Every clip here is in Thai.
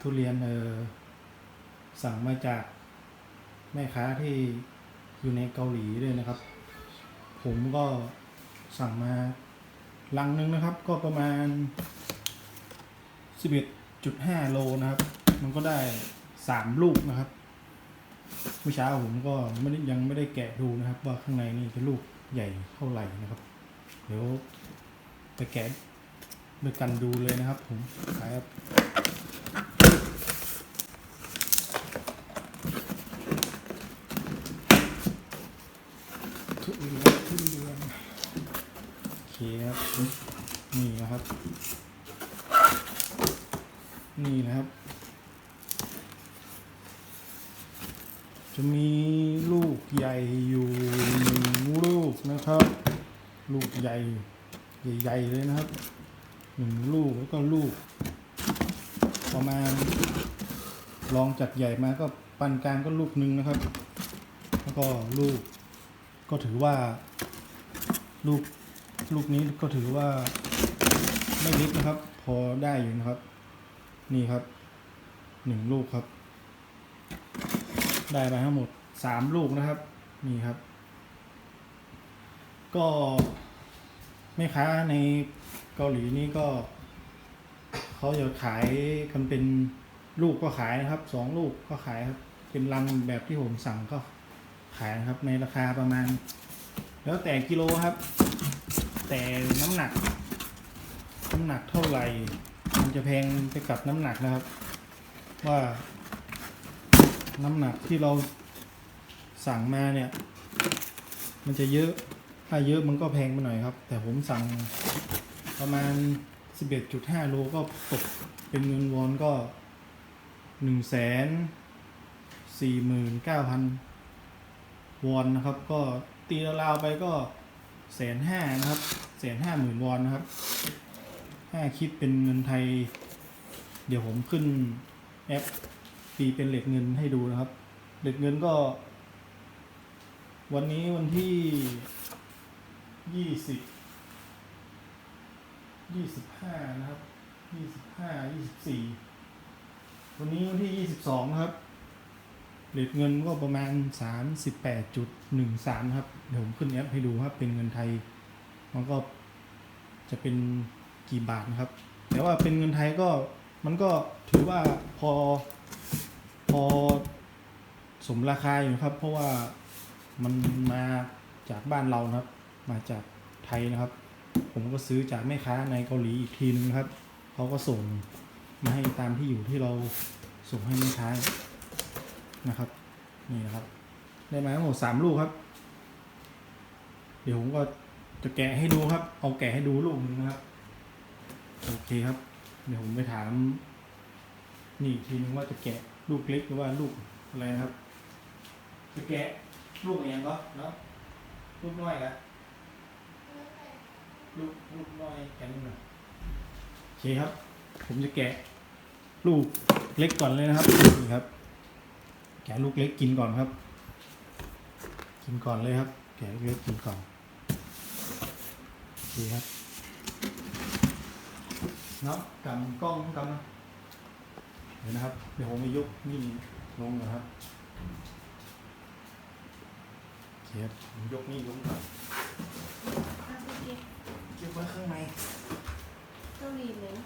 ทุเรียนเออสั่งมาจากแม่ค้าที่อยู่ในเกาหลีด้วยนะครับ ผมก็สั่งมาลังนึงนะครับ ก็ประมาณ 11.5 โลนะครับ มันก็ได้ 3 ลูกนะครับเมื่อเช้าผมก็ไม่ได้ยังไม่ได้แกะดูนะครับ ว่าข้างในนี่จะลูกใหญ่เท่าไหร่นะครับ เดี๋ยวไปแกะด้วยกันดูเลยนะครับ ผมครับ ทุเรียนทุเรียนโอเคครับนี่นะครับ นี่นะครับ จะมีลูกใหญ่อยู่หนึ่งลูกนะครับ ลูกใหญ่ใหญ่ๆเลยนะครับหนึ่งลูกแล้วก็ลูก ประมาณลองจากใหญ่มาก็ปานกลางก็ลูกหนึ่งนะครับ แล้วก็ลูก ก็ถือว่า ลูกลูกนี้ก็ถือว่าไม่เล็กนะครับ พอได้อยู่นะครับ นี่ครับหนึ่งลูกครับ ได้ไปทั้งหมดสามลูกนะครับ นี่ครับ ก็แม่ค้าในเกาหลีนี่ก็เขาจะขายกันเป็นลูกก็ขายนะครับสองลูกก็ขายครับ เป็นลังแบบที่ผมสั่งก็ ขายนะครับในราคาประมาณ แล้วแต่กิโลครับ แต่น้ำหนัก น้ำหนักเท่าไหร่มันจะแพงไปกับน้ำหนักนะครับ ว่า น้ำหนักที่เราสั่งมาเนี่ย มันจะเยอะถ้าเยอะมันก็แพงไปหน่อยครับ แต่ผมสั่งประมาณ 11.5โลก็ตกเป็นเงินวอนก็1แสน49,000 วอนนะครับ ก็ตีราวๆไปก็แสนห้านะครับแสนห้าหมื่นวอนนะครับถ้าคิดเป็นเงินไทย เดี๋ยวผมขึ้นแอปปีเป็นเหล็กเงินให้ดูนะครับ เหล็กเงินก็ วันนี้วันที่ยี่สิบยี่สิบห้านะครับยี่สิบห้ายี่สิบสี่วันนี้วันที่ยี่สิบสองนะครับ เหล็กเงินก็ประมาณสามสิบแปดจุดหนึ่งสามครับ เดี๋ยวผมขึ้นแอปให้ดูครับ เป็นเงินไทย มันก็จะเป็นกี่บาทนะครับ แต่ว่าเป็นเงินไทยก็มันก็ถือว่าพอพอสมราคาอยู่ครับ เพราะว่ามันมาจากบ้านเรานะครับ มาจากไทยนะครับ ผมก็ซื้อจากแม่ค้าในเกาหลีอีกทีนึงครับเขาก็ส่งมาให้ตามที่อยู่ที่เราส่งให้แม่ค้า นะครับ นี่นะครับ ได้มาทั้งหมดสามลูกครับ เดี๋ยวผมก็จะแกะให้ดูครับ เอาแกะให้ดูลูกหนึงนะครับ โอเคครับ เดี๋ยวผมไปถาม นี่อีกทีนึงว่าจะแกะลูกเล็กหรือว่าลูกอะไรนะครับ จะแกะลูกอะไรก็เนาะลูกน้อยละลูกลูกน้อยแกะนิดหน่อยโอเคครับ ผมจะแกะลูกเล็กก่อนเลยนะครับนี่ครับแกะลูกเล็กกินก่อนครับ กินก่อนเลยครับ แกะลูกเล็กกินก่อนโอเคครับเนาะกำกล้องกำนะเดี๋ยวนะครับ เดี๋ยวผมไปยกนี่ลงนะครับโอเคครับผมยกนี่ลงก่อนเก็บไว้ข้างในเกาหลีเลย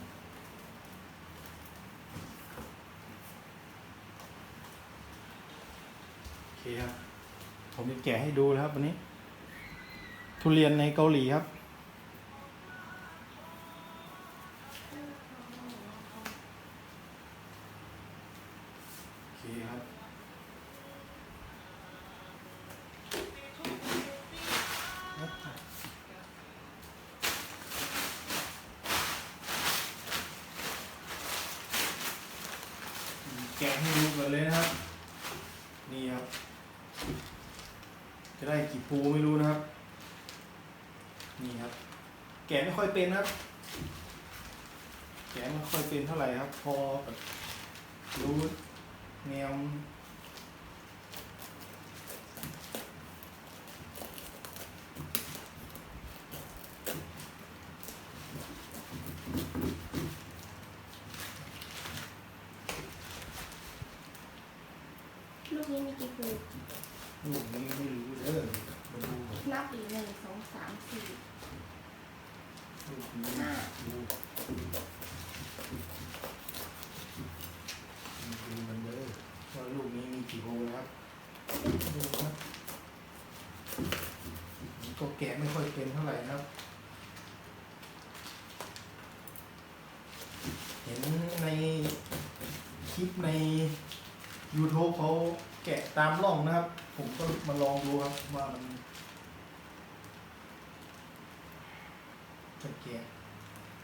โอเคครับ ผมจะแกะให้ดูนะครับวันนี้ ทุเรียนในเกาหลีครับ โอเคครับ แกะให้ดูก่อนเลยนะครับ นี่ครับ จะได้กี่ปูไม่รู้นะครับ นี่ครับ แกะไม่ค่อยเป็นครับ แกะไม่ค่อยเป็นเท่าไหร่ครับ พอแบบรู้แนวนี้มีกี่ภู ลูกนี้ไม่รู้เด้อมาดูก่อนนับอีกหนึ่งสองสามสี่ลูกนี้ห้าดูดูมันเด้อว่าลูกนี้มีกี่โฮนะครับดูครับก็แกะไม่ค่อยเป็นเท่าไหร่นะครับ เห็นในคลิปใน YouTube เขาแกะตามร่องนะครับ ผมก็มาลองดูครับว่ามันจะแกะ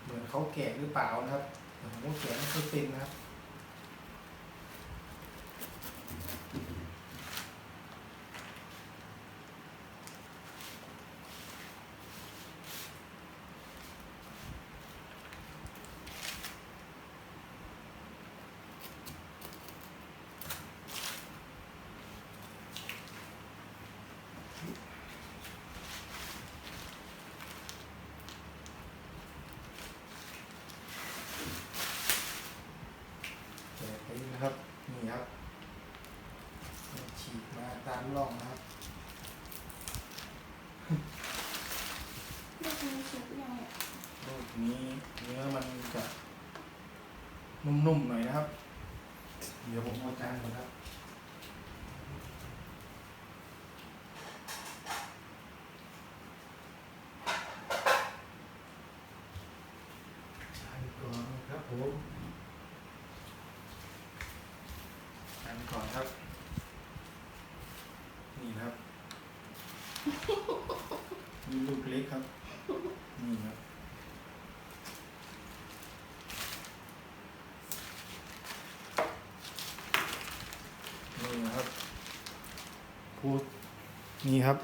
เหมือนเขาแกะหรือเปล่านะครับผมก็แกะไม่ค่อยเป็นนะครับ แกะไป นะครับนี่ครับฉีกมาตามร่องนะครับเรื่องนี้เช็คยังเนี่ยลูกนี้เนื้อมันจะนุ่มๆหน่อยนะครับ เดี๋ยวผมเอาจานก่อนครับจานก่อนครับผมจาน ก่อนครับ นี่นะครับ มีลูกเล็กครับ นี่ครับ นี่นะครับพูดนี่ครับ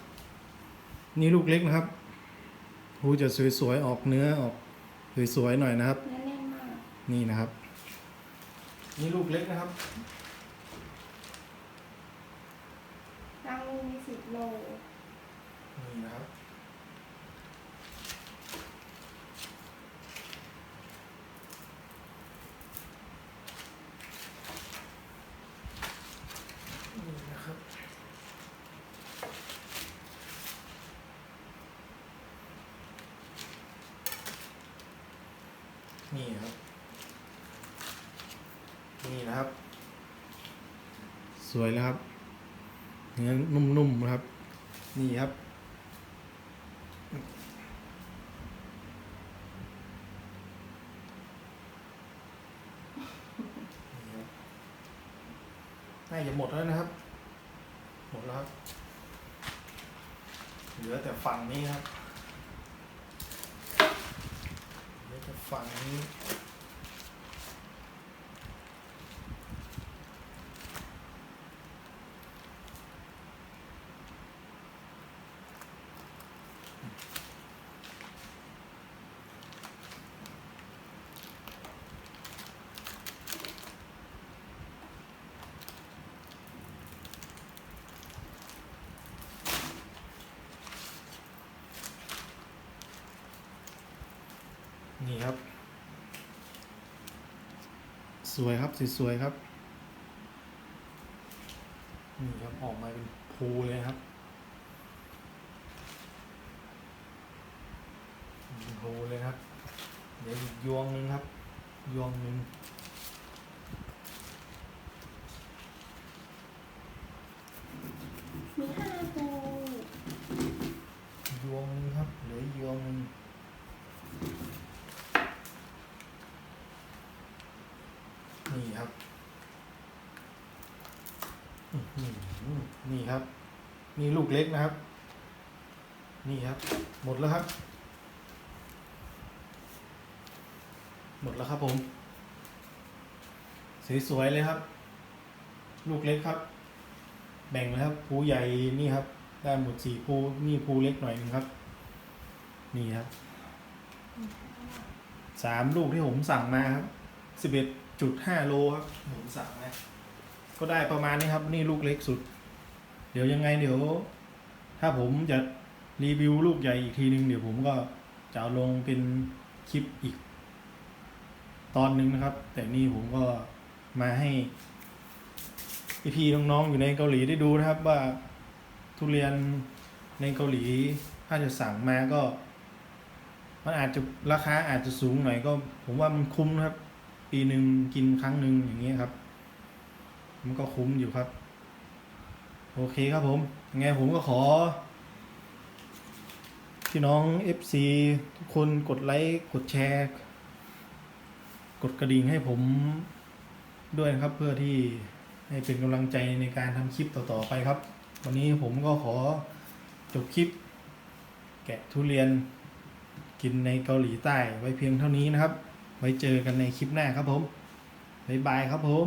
นี่ลูกเล็กนะครับพูจะสวยๆ ออกเนื้อออกสวยๆหน่อยนะครับเนื้อแน่นมากนี่นะครับ นี่ลูกเล็กนะครับ รังนึงมีสิ บโล นี่นะครับ นี่นะครับ นี่ครับ นี่นะครับ สวยแล้วครับ เนื้อนุ่มๆนะครับ นี่ครับ น่าจะหมดแล้วนะครับ หมดแล้วครับ เหลือแต่ฝั่งนี้ครับ เหลือแต่ฝั่งนี้ นี่ครับ สวยครับสวยๆครับ นี่ครับออกมาเป็นภูเลยครับเป็นภูเลยครับ เดี๋ยวอีกยวงหนึ่งครับยวงหนึ่ง มีห้าภู ยวงหนึงครับเหลืออีกยวงหนึงนี่ครับอื้อหือ นี่ครับ นี่ลูกเล็กนะครับ นี่ครับ หมดแล้วครับ หมดแล้วครับผม สวยๆเลยครับ ลูกเล็กครับ แบ่งเลยครับภูใหญ่นี่ครับ ได้หมดสี่ภูนี่ภูเล็กหน่อยนึงครับ นี่ครับสามลูกที่ผมสั่งมาครับสิบเอ็ดจุดห้าโลครับผมสั่งมา ก็ได้ประมาณนี้ครับ นี่ลูกเล็กสุด เดี๋ยวยังไงเดี๋ยว ถ้าผมจะรีวิวลูกใหญ่อีกทีนึง เดี๋ยวผมก็จะเอาลงเป็นคลิปอีก ตอนหนึ่งนะครับ แต่นี่ผมก็มาให้พี่ๆน้องๆอยู่ในเกาหลีได้ดูนะครับว่าทุเรียนในเกาหลีถ้าจะสั่งมาก็ มันอาจจะราคาอาจจะสูงหน่อยก็ ผมว่ามันคุ้มนะครับ ปีหนึ่งกินครั้งหนึ่งอย่างเงี้ยครับ มันก็คุ้มอยู่ครับ โอเคครับผมยังไงผมก็ขอ พี่น้อง FC ทุกคนกดไลค์ กดแชร์ กดกระดิ่งให้ผมด้วยนะครับเพื่อที่ให้เป็นกำลังใจในการทำคลิปต่อๆไปครับ วันนี้ผมก็ขอจบคลิป แกะทุเรียนกินในเกาหลีใต้ไว้เพียงเท่านี้นะครับ ไว้เจอกันในคลิปหน้าครับผม บ๊ายบายครับผม